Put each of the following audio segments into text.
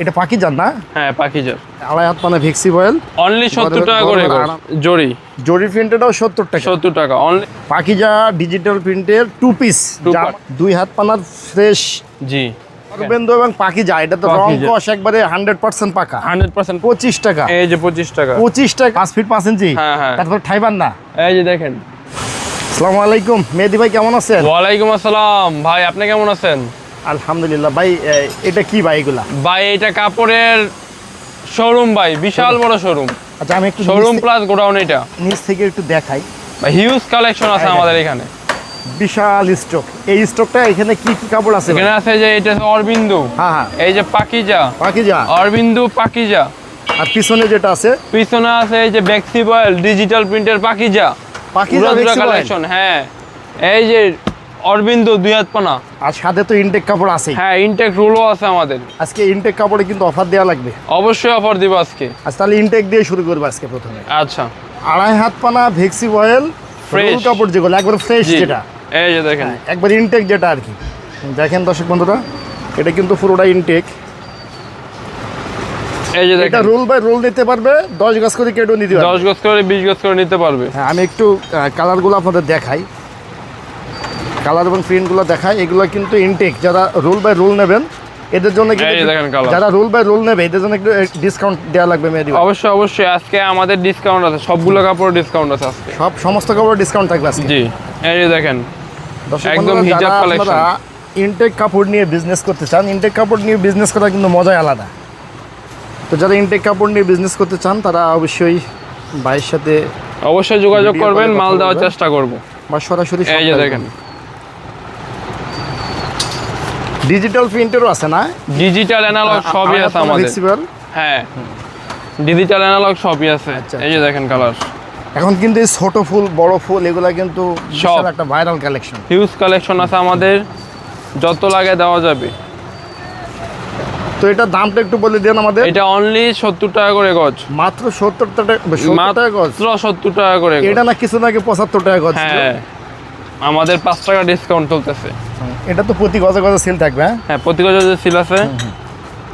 এটা পাখি যান না? হ্যাঁ পাখিজার আড়াই হাত মানে ভেক্সি বয়েল। অনলি সত্তর টাকা করে। জরি। জরি প্রিন্টেডও সত্তর টাকা। সত্তর টাকা। অনলি পাখিজা ডিজিটাল প্রিন্টের টু পিস দুই হাত পানার ফ্রেশ জি। অরবেন্দু এবং পাখিজা এটা তো রং। কষ একবারে হান্ড্রেড পার্সেন্ট পাকা। হান্ড্রেড পার্সেন্ট পঁচিশ টাকা। এই যে পঁচিশ টাকা। পঁচিশ টাকা পাঁচ ফিট পাঁচ ইঞ্চি। হ্যাঁ, হ্যাঁ। তারপর ঠাইবান না। এই যে দেখেন। আসসালামু আলাইকুম। মেহেদি ভাই কেমন আছেন? ওয়ালাইকুম আসসালাম। ভাই আপনি কেমন আছেন? আলহামদুলিল্লাহ। ভাই এটা কি ভাই এগুলা? ভাই এটা কাপড়ের শোরুম ভাই বিশাল বড় শোরুম আচ্ছা আমি একটু শোরুম প্লাস গোডাউন এটা। নিচ থেকে একটু দেখাই। হিউজ কালেকশন আছে আমাদের এখানে। বিশাল স্টক এই স্টকটা এখানে কি কি কাপড় আছে? এখানে আছে যে এটা অরবিন্দ। হ্যাঁ হ্যাঁ। এই যে পাকিজা। পাকিজা? অরবিন্দ পাকিজা। আর পিছনে যেটা আছে? পিছনে আছে এই যে ব্যাক্সি বয়েল ডিজিটাল প্রিন্টের পাকিজা। পাকিজা কালেকশন হ্যাঁ। এই যে অরবিন্দু দুই হাত পানা। আর সাথে তো ইনটেক কাপড় আছে হ্যাঁ ইনটেক রুলও আছে আমাদের। আজকে ইনটেক কাপড়ে কিন্তু অফার দেওয়া লাগবে। অবশ্যই অফার দিব আজকে। আজ তাহলে ইনটেক দিয়ে শুরু করব আজকে প্রথমে। আচ্ছা। আড়াই হাত পানা ভেক্সি বয়েল Fresh। রোল কাপড় যেগুলো একবার ফ্রেশ যেটা। এই যে দেখেন। একবার ইনটেক যেটা আর কি। দেখেন দর্শক বন্ধুরা এটা কিন্তু পুরোটা ইনটেক এই যে এটা রোল বাই রোল নিতে পারবে দশ গাছ করে কেটেও নিতে পারবে। দশ গজ করে বিশ গজ করে নিতে পারবে। হ্যাঁ আমি একটু কালারগুলো আপনাদের দেখাই। কালার এবং প্রিন্টগুলো দেখায় এগুলো কিন্তু ইনটেক যারা রোল বাই রোল নেবেন এদের জন্য। যারা রোল বাই রোল নেবে এদের জন্য একটু ডিসকাউন্ট দেওয়া লাগবে মেয়েদি অবশ্যই অবশ্যই আজকে আমাদের ডিসকাউন্ট আছে সবগুলো কাপড় ডিসকাউন্ট আছে আজকে। সব সমস্ত কাপড় ডিসকাউন্ট থাকবে আজকে। জি এই দেখেন একদম হিজাব। আপনারা ইনটেক কাপড় নিয়ে বিজনেস করতে চান ইনটেক কাপড় নিয়ে বিজনেস করা কিন্তু মজাই আলাদা। তো যারা ইনটেক কাপড় নিয়ে বিজনেস করতে চান তারা অবশ্যই ভাইয়ের সাথে অবশ্যই যোগাযোগ করবেন মাল দেওয়ার চেষ্টা করব। বা সরাসরি এই যে দেখেন। ডিজিটাল প্রিন্টেরও আছে না? ডিজিটাল অ্যানালগ সবই আছে আমাদের। হ্যাঁ। ডিজিটাল অ্যানালগ সবই আছে। আচ্ছা, এই যে দেখেন কালার এখন কিন্তু এই ছোট ফুল বড় ফুল এগুলা কিন্তু সব। একটা ভাইরাল কালেকশন হিউজ কালেকশন আছে আমাদের। যত লাগে দেওয়া যাবে। তো এটা দামটা একটু বলে দেন আমাদের। এটা অনলি সত্তর টাকা করে গজ। মাত্র সত্তর টাকা সত্তর টাকা গজ? মাত্র সত্তর টাকা করে এটা না কিছু নাকি পঁচাত্তর টাকা গজ হ্যাঁ। আমাদের পাঁচ টাকা ডিসকাউন্ট চলতেছে। এটা তো প্রতি গজে গজে সেল থাকবে হ্যাঁ? হ্যাঁ প্রতি গজে যে সিল আছে।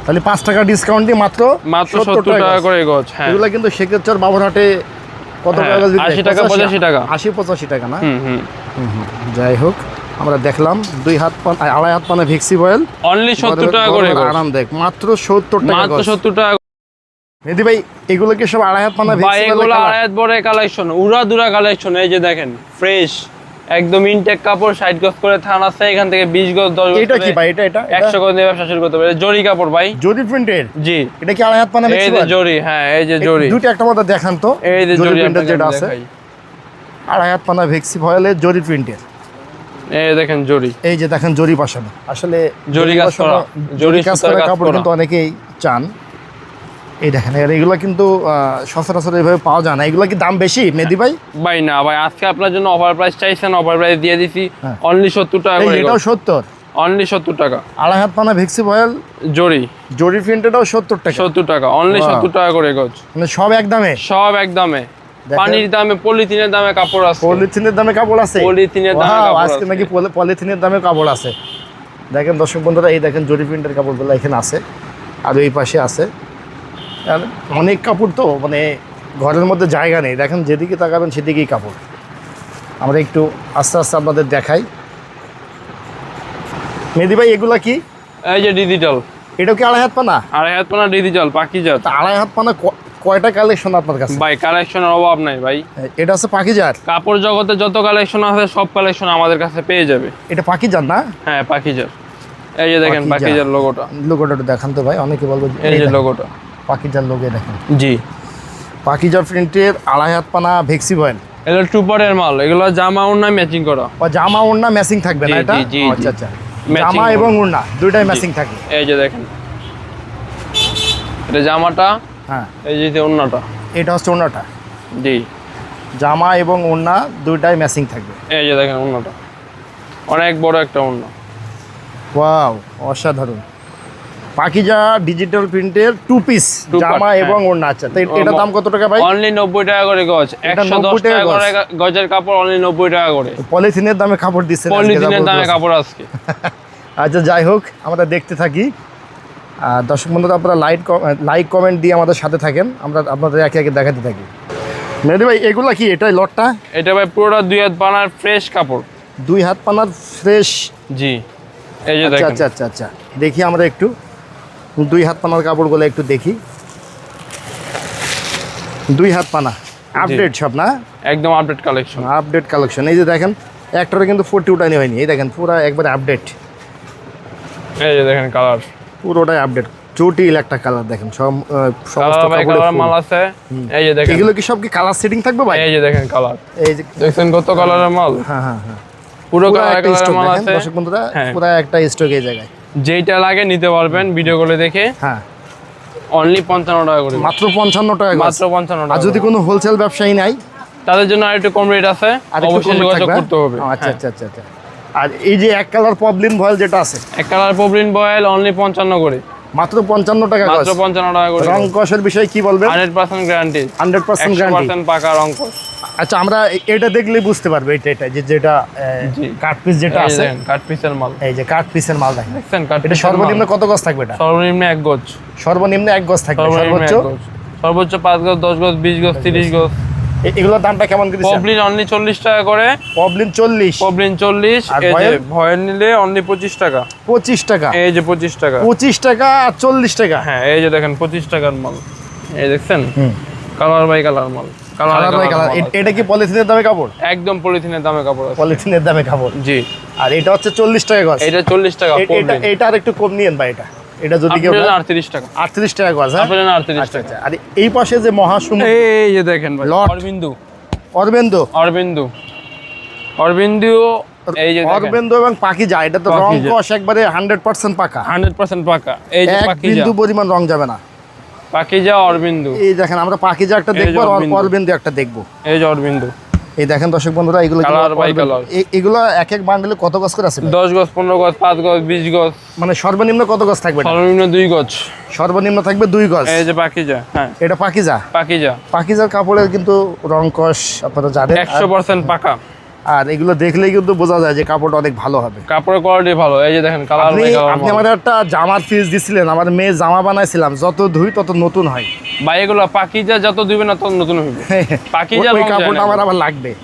তাহলে পাঁচ টাকা ডিসকাউন্ট দিয়ে মাত্র মাত্র সত্তর টাকা করে গজ হ্যাঁ। এগুলা কিন্তু সেক্ষেত্রে বাবুরহাটে কত হ্যাঁ, টাকা গজ 80 টাকা, 85 টাকা। আশি পঁচাশি টাকা না? হুম হুম। যাই হোক আমরা দেখলাম দুই হাত পান আড়াই হাত পানে ভিক্সি বয়েল অনলি সত্তর টাকা করে গজ। আরাম দেখ মাত্র সত্তর টাকা মাত্র গজ। সত্তর টাকা। মেহেদি ভাই এগুলো কি সব আড়াই হাত পানা ভেক্সি এগুলো আড়াই হাত বড় কালেকশন উড়া দুরা কালেকশন এই যে দেখেন ফ্রেশ একদম ইনটেক কাপড় ষাট গজ করে থান আছে এখান থেকে বিশ গজ দশ গজ এটা কি ভাই? এটা এটা একশো গজ নিয়ে ব্যবসা শুরু করতে পারে। জরি কাপড় ভাই। জরি প্রিন্টের জি। এটা কি আড়াই হাত পানা এই যে জরি হ্যাঁ এই যে জরি। দুটো একটা মধ্যে দেখান তো। এই যে জরি প্রিন্টের যেটা আছে। আড়াই হাত পানা ভেক্সি বয়েলের জরি প্রিন্টের এই দেখেন জরি। এই যে দেখেন জরি বসানো। আসলে জরি কাজ করা, জরি জরি কাজ করা কাপড় কিন্তু অনেকেই চান। এই দেখেন আর এগুলো কিন্তু সচরাচর এইভাবে পাওয়া যায় না। এগুলো কি দাম বেশি মেদি ভাই? ভাই না ভাই আজকে আপনার জন্য অফার প্রাইস চাইছেন অফার প্রাইস দিয়ে দিছি। হ্যাঁ। অনলি সত্তর টাকা করে এটাও সত্তর? অনলি সত্তর টাকা। আড়াই হাত পানা ভেক্সি বয়েল জরি। জরি প্রিন্টেডও সত্তর টাকা। সত্তর টাকা। অনলি সত্তর টাকা করে গজ মানে সব এক দামে? সব একদমে। পানির দামে পলিথিনের দামে কাপড় আছে। পলিথিনের দামে কাপড় আছে? পলিথিনের দামে কাপড় আজকে। নাকি পলি- পলিথিনের দামে কাপড় আছে। দেখেন দর্শক বন্ধুরা এই দেখেন জরি প্রিন্টের কাপড়গুলো এখানে আছে। আর এই পাশে আছে। আর অনেক কাপড় তো মানে ঘরের মধ্যে জায়গা নেই। দেখেন যেদিকে তাকাবেন সেদিকেই কাপড়। আমরা একটু আস্তে আস্তে আপনাদের দেখাই। মেদি ভাই এগুলা কি? এই যে ডিজিটাল। এটা কি আড়াই হাত পানা? আড়াই হাত পানা ডিজিটাল পাখি জাত। আড়াই হাত পানা ক- কয়টা কালেকশন আপনার কাছে? ভাই কালেকশনের অভাব নাই ভাই। এটা আছে পাখিজার কাপড় জগতে যত কালেকশন আছে সব কালেকশন আমাদের কাছে পেয়ে যাবে। এটা পাখিজার না? হ্যাঁ পাখিজার এই যে দেখেন পাখিজার। লোগোটা লোগোটা দেখান তো ভাই অনেকে বলব এই যে লোগোটা পাখিজার লোগে দেখেন। জি। পাখিজার প্রিন্টের আড়াই হাত পানা ভেক্সি বয়েল এগুলো টুপারের মাল এগুলো জামা ওড়না ম্যাচিং করা। ও জামা ওড়না ম্যাচিং থাকবে না এটা? আচ্ছা আচ্ছা। জামা এবং ওড়না দুইটাই ম্যাচিং থাকে এই যে দেখেন। এটা জামাটা হ্যাঁ। এই যে ওড়নাটা। এটা হচ্ছে ওড়নাটা। জি। জামা এবং ওড়না দুইটাই ম্যাচিং থাকবে। এই যে দেখেন ওড়নাটা। অনেক বড় একটা ওড়না। ওয়াও অসাধারণ। পাখিজা ডিজিটাল প্রিন্টের টু পিস জামা হ্যাঁ। এবং ওড়না আচ্ছা তো এ- এটার দাম কত টাকা ভাই? অনলি নব্বই টাকা করে গজ। একশো দশ 90 টাকা করে গজের কাপড় অনলি নব্বই টাকা করে। পলিথিনের দামে কাপড় দিচ্ছে পলিথিনের দামে কাপড় আজকে। আচ্ছা যাই হোক আমরা দেখতে থাকি। আর দর্শক বন্ধুরা আপনারা লাইক লাইক কমেন্ট দিয়ে আমাদের সাথে থাকেন। আমরা আপনাদের একে একে দেখাতে থাকি। মেহেদি ভাই এগুলা কি? এটাই লটটা? এটা ভাই পুরোটা দুই হাত বানার ফ্রেশ কাপড়। দুই হাত পানার ফ্রেশ জি। এই যে আচ্ছা দেখেন। আচ্ছা আচ্ছা আচ্ছা। দেখি আমরা একটু। দুই হাত পানার কাপড়গুলো একটু দেখি। দুই হাত পানা আপডেট সব না? একদম আপডেট কালেকশন আপডেট কালেকশন এই যে দেখেন একটারে কিন্তু ফোরটি উঠানি হয়নি। এই দেখেন পুরো একবারে আপডেট এই যে দেখেন কালার পুরোটাই আপডেট জটিল একটা কালার দেখেন সব সমস্ত কালার। মাল আছে। এই যে দেখেন। এগুলো কি সব কি কালার সেটিং থাকবে ভাই? এই যে দেখেন কালার এই যে দেখছেন কত কালারের মাল? হ্যাঁ হ্যাঁ হ্যাঁ। পুরো কালার একটা কালারের স্টক মাল দেখেন আছে। দর্শক বন্ধুরা হ্যাঁ। পুরো একটা স্টক এই জায়গায়। যেইটা লাগে নিতে পারবেন ভিডিও করে দেখে। হ্যাঁ। অনলি পঞ্চান্ন টাকা করে। মাত্র পঞ্চান্ন টাকা। মাত্র পঞ্চান্ন আর টাকা যদি কোনো হোলসেল ব্যবসায়ী নাই? তাদের জন্য আর একটু কম রেট আছে। অবশ্যই যোগাযোগ করতে হবে। হ্যাঁ? আচ্ছা হ্যাঁ। আচ্ছা আচ্ছা আচ্ছা। আর এই যে এক কালার পবলিন ভয়েল যেটা আছে? এক কালার পবলিন ভয়েল অনলি পঞ্চান্ন করে। মাত্র পঞ্চান্ন টাকা মাত্র পঞ্চান্ন টাকা করে রং কষের বিষয়ে কি বলবেন? Hundred percent guarantee hundred percent একশো গ্যারান্টি পার্সেন্ট পাকা রং আচ্ছা আমরা এটা দেখলেই বুঝতে পারব এটা এটা যে যেটা জি। কাঠ পিস যেটা আছে। দেখেন কাঠ পিসের মাল। এই যে কাঠ পিসের মাল দেখেন। এটা সর্বনিম্ন কত গজ থাকবে এটা? সর্বনিম্ন এক গজ। সর্বনিম্ন এক গজ থাকবে সর্বনিম্ন সর্বোচ্চ সর্বোচ্চ পাঁচ গজ দশ গজ বিশ গজ তিরিশ গজ। এ- এগুলোর দামটা কেমন করে পবলিন অনলি চল্লিশ টাকা করে। পবলিন চল্লিশ। পবলিন চল্লিশ আর এই যে ভয়েল? নিলে অনলি পঁচিশ টাকা। পঁচিশ টাকা। এই যে পঁচিশ টাকা। পঁচিশ টাকা আর চল্লিশ টাকা। হ্যাঁ এই যে দেখেন পঁচিশ টাকার মাল। এই দেখছেন? হুম। কালার বাই কালার মাল। কালার বাই কালার এটা কি পলিথিনের দামে কাপড়? একদম পলিথিনের দামে কাপড় আছে। পলিথিনের দামে কাপড়। জি। আর এটা হচ্ছে চল্লিশ টাকা গজ। এটা চল্লিশ টাকা এ- এটা এটা আর একটু কম নিয়েন ভাই এটা। এটা যদি কেউ আপনার আটত্রিশ টাকা। আটত্রিশ টাকা গজ হ্যাঁ? আপনার আটত্রিশ আচ্ছা টাকা। আচ্ছা। আর এই পাশে যে মহাসমুদ্র এই যে দেখেন ভাই লট। অরবিন্দু। অরবিন্দু। অরবিন্দু। এই যে অরবেন্দ এবং পাকিজা এটা তো রং। কষ একবারে হান্ড্রেড পার্সেন্ট পাকা। হান্ড্রেড পার্সেন্ট পাকা। এই যে পাকিজা বিন্দু পরিমাণ রং যাবে না। পাকিজা অরবিন্দু। এই দেখেন আমরা পাকিজা একটা দেখব আর অরবিন্দ। অরবিন্দ একটা দেখব। এই যে অরবিন্দু। এই দেখেন দর্শক বন্ধুরা এগুলো এগুলো এক এক বান্ডেলে কত গজ করে আছে? দশ গছ পনেরো গছ পাঁচ গছ বিশ গছ মানে সর্বনিম্ন কত গছ থাকবে? সর্বনিম্ন দুই গছ সর্বনিম্ন থাকবে দুই গজ? এই যে পাকিজা হ্যাঁ। এটা পাকিজা? পাকিজা। পাকিজার কাপড়ের কিন্তু রং কষ আপনারা জানেন। একশো পার্সেন্ট পাকা। আর- এগুলো দেখলেই কিন্তু বোঝা যায় যে কাপড়টা অনেক ভালো হবে। কাপড়ের কোয়ালিটি ভালো এই যে দেখেন কালার আপনি আমার একটা জামার পিস দিছিলেন আমার মেয়ে জামা বানাইছিলাম যত ধুই তত নতুন হয়। ভাই এগুলো পাকিজা যত দিবে না তত নতুন হইবে। পাকিজা ওই কাপড়টা। আমার আবার লাগবে।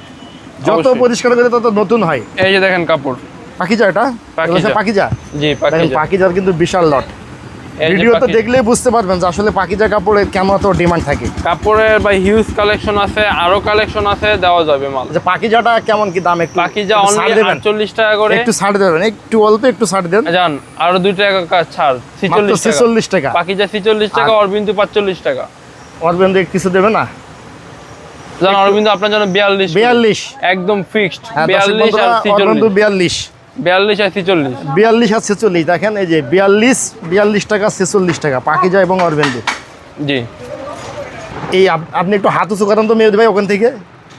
যত পরিষ্কার করে তত নতুন হয়। এই যে দেখেন কাপড়। পাকিজা এটা? পাকিজা। পাকিজা? জি পাকিজা। পাকিজার কিন্তু বিশাল লট। ভিডিওতে পাকিজা। দেখলেই বুঝতে পারবেন যে আসলে পাকিজা কাপড়ের কেমন এত ডিমান্ড থাকে। কাপড়ের বা হিউজ কালেকশন আছে আরও কালেকশন আছে দেওয়া যাবে মাল। যে পাকিজাটা কেমন কি দাম একটু পাকিজা অনলি দেবেন? আটচল্লিশ টাকা করে। একটু ছাড় দেবেন একটু অল্প একটু ছাড় দেন। জান আরও দুই টাকা ছাড় মাত্র ছিচল্লিশ টাকা। ছেচল্লিশ টাকা। পাকিজা ছিচল্লিশ টাকা অরবিন্দু পাঁচচল্লিশ টাকা। অরবেন্দ কিছু দেবে না? জান অরবিন্দু আপনার জন্য বিয়াল্লিশ। বিয়াল্লিশ। একদম ফিক্সড হ্যাঁ, দর্শক বিয়াল্লিশ আর বন্ধুরা, অরবেন্দ ছিচল্লিশ বিয়াল্লিশ আর ছিচল্লিশ বিয়াল্লিশ আর ছেচল্লিশ দেখেন এই যে বিয়াল্লিশ বিয়াল্লিশ টাকা ছেচল্লিশ টাকা। পাকিজা এবং অরবেন্দু জি। এই আপ- আপনি একটু হাত উঁচু করেন তো মেয়ে ভাই ওখান থেকে।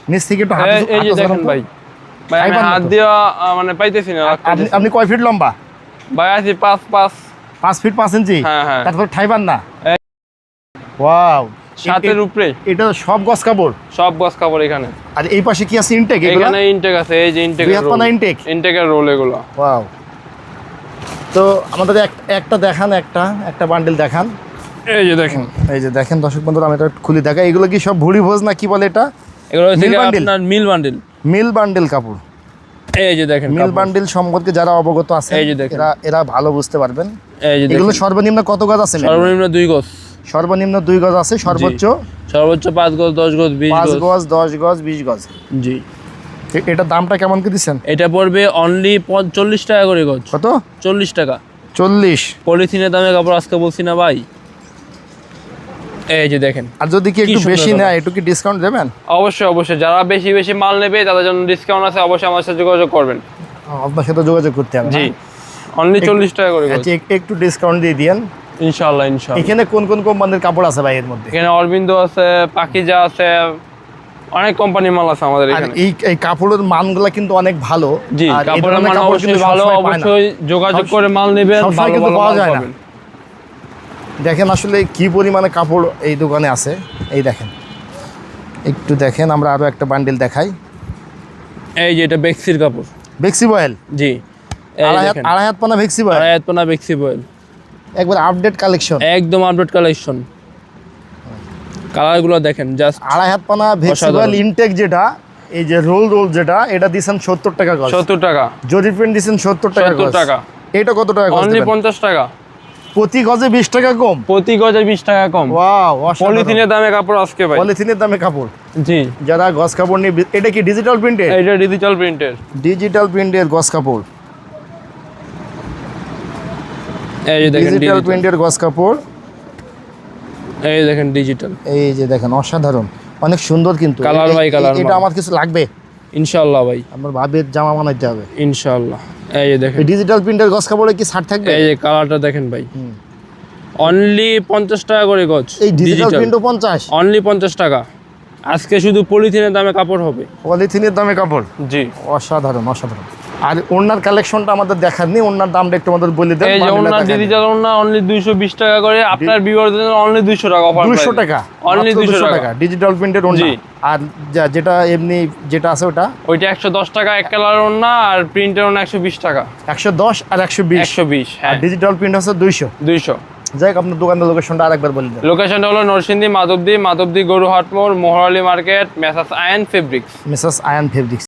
নিচ থেকে একটু হাত এই- যে দেখেন ভাই ভাই আমি হাত দেওয়া মানে পাইতেছি না আপনি আপনি কয় ফিট লম্বা? ভাই আছি পাঁচ পাঁচ। পাঁচ ফিট পাঁচ ইঞ্চি? হ্যাঁ, হ্যাঁ। তারপর ঠাইবার না? ওয়াও। সাতের উপরে। এটা সব গস কাপড়? সব বস কাপড় এখানে। আর এই পাশে কি আছে ইনটেক এগুলো? এখানে ইনটেক আছে এই যে ইনটেক ইনটেক ইনটেকের রোল এগুলো। ওয়াও তো আমাদের একটা দেখান একটা একটা বান্ডেল দেখান। এই যে দেখেন। এই যে দেখেন দর্শক বন্ধুরা আমি এটা খুলে দেখা এগুলো কি সব ভুড়ি ভোজ না কি বলে এটা? এগুলো মিল বান্ডিল? আপনার মিল বান্ডিল মিল বান্ডেল কাপড়। এই যে দেখেন মিল। বান্ডেল সম্পর্কে যারা অবগত আছে এই যে দেখেন। এরা এরা ভালো বুঝতে পারবেন। এই যে এগুলো সর্বনিম্ন কত গজ আছে সর্বনিম্ন দুই গজ। সর্বনিম্ন দুই গজ আছে সর্বোচ্চ? সর্বোচ্চ পাঁচ গজ দশ গজ বিশ পাঁচ গজ। দশ গজ বিশ গজ। জি। এ- এটার দামটা কেমন কি দিচ্ছেন? এটা পড়বে অনলি চল্লিশ টাকা করে গজ। কত? চল্লিশ টাকা। চল্লিশ। পলিথিনের দামে কাপড় আজকে বলছি না ভাই। এই যে দেখেন আর যদি কি একটু বেশি নেয় একটু কি ডিসকাউন্ট দেবেন? অবশ্যই অবশ্যই। যারা বেশি বেশি মাল নেবে তাদের জন্য ডিসকাউন্ট আছে অবশ্যই আমার সাথে যোগাযোগ করবেন। আপনার সাথে যোগাযোগ করতে হবে জি। অনলি চল্লিশ টাকা করে আচ্ছা একটু ডিসকাউন্ট দিয়ে দিয়েন। ইনশাল্লাহ ইনশাল্লাহ এখানে কোন কোন কোম্পানির কাপড় আছে ভাই এর মধ্যে? এখানে অরবিন্দ আছে পাকিজা আছে অনেক কোম্পানির মাল আছে আমাদের এখানে। এই এই কাপড়ের মানগুলা কিন্তু অনেক ভালো। জি কাপড়ের মান অবশ্যই ভালো। অবশ্যই যোগাযোগ করে মাল নেবেন ভালো কিন্তু পাওয়া যায় না। দেখেন আসলে কি পরিমাণে কাপড় এই দোকানে আছে। এই দেখেন। একটু দেখেন আমরা আরও একটা বান্ডিল দেখাই। এই যে এটা বেক্সির কাপড়। বেক্সি বয়েল জি। আড়াই হাত পানা ভেক্সি বয়েল আড়াই হাত পোনা বেক্সি বয়েল একবার আপডেট কালেকশন একদম আপডেট কালেকশন কালারগুলো দেখেন জাস্ট আড়াই হাত পানা অসাধারণ। ইনটেক যেটা এই যে রোল রোল যেটা এটা দিছেন সত্তর টাকা গজ সত্তর টাকা। জরি প্রিন্ট দিছেন সত্তর টাকা 70 টাকা। এটা কত টাকা অনলি? পঞ্চাশ টাকা। প্রতি গজে বিশ টাকা কম? প্রতি গজে বিশ টাকা কম। ওয়াও পলিথিনের দামে কাপড় আজকে ভাই। পলিথিনের দামে কাপড়? জি। যারা গজ কাপড় নিয়ে এটা কি ডিজিটাল প্রিন্টের এটা ডিজিটাল প্রিন্টের ডিজিটাল প্রিন্টের গজ কাপড়। এই দেখেন ডিজিটাল। প্রিন্টের গজ কাপড়। এই দেখেন ডিজিটাল এই যে দেখেন অসাধারণ। অনেক সুন্দর কিন্তু। এই- by এই- এটা আমার কিছু লাগবে? ইনশাআল্লাহ ভাই। আমার ভাবের জামা বানাইতে হবে। ইনশাআল্লাহ। এই যে দেখেন। ডিজিটাল প্রিন্টের গজ কাপড়ে কি ছাড় থাকবে? এই যে কালারটা দেখেন ভাই। অনলি পঞ্চাশ টাকা করে গজ এই ডিজিটাল ডিজিটাল প্রিন্টও পঞ্চাশ? অনলি পঞ্চাশ টাকা। আজকে শুধু পলিথিনের দামে কাপড় হবে। পলিথিনের দামে কাপড়? জি। অসাধারণ অসাধারণ। আর ওনার কালেকশনটা আমাদের দেখার নেই ওনার দামটা একটু আমাদের বলে দেন এই যে ওনার ডিজিটাল ওনা অনলি দুইশো বিশ টাকা করে আপনার বিবর্ধন অনলি দুইশো টাকা অফার দুইশো টাকা অনলি দুইশো টাকা। টাকা ডিজিটাল প্রিন্টের ওনা। আর যেটা এমনি যেটা আছে ওটা? ওইটা একশো দশ টাকা এক কালার ওনা আর প্রিন্টের ওনা একশো বিশ টাকা। একশো দশ আর একশো বিশ। একশো বিশ আর হ্যাঁ। ডিজিটাল প্রিন্ট হচ্ছে দুইশো। দুইশো। যাই হোক আপনার দোকানের লোকেশনটা আরেকবার বলে দেন। লোকেশনটা হলো নরসিংদী মাধবদী মাধবদী গরুহাট মোড় Moharali market messrs Ayan fabrics messrs Ayan fabrics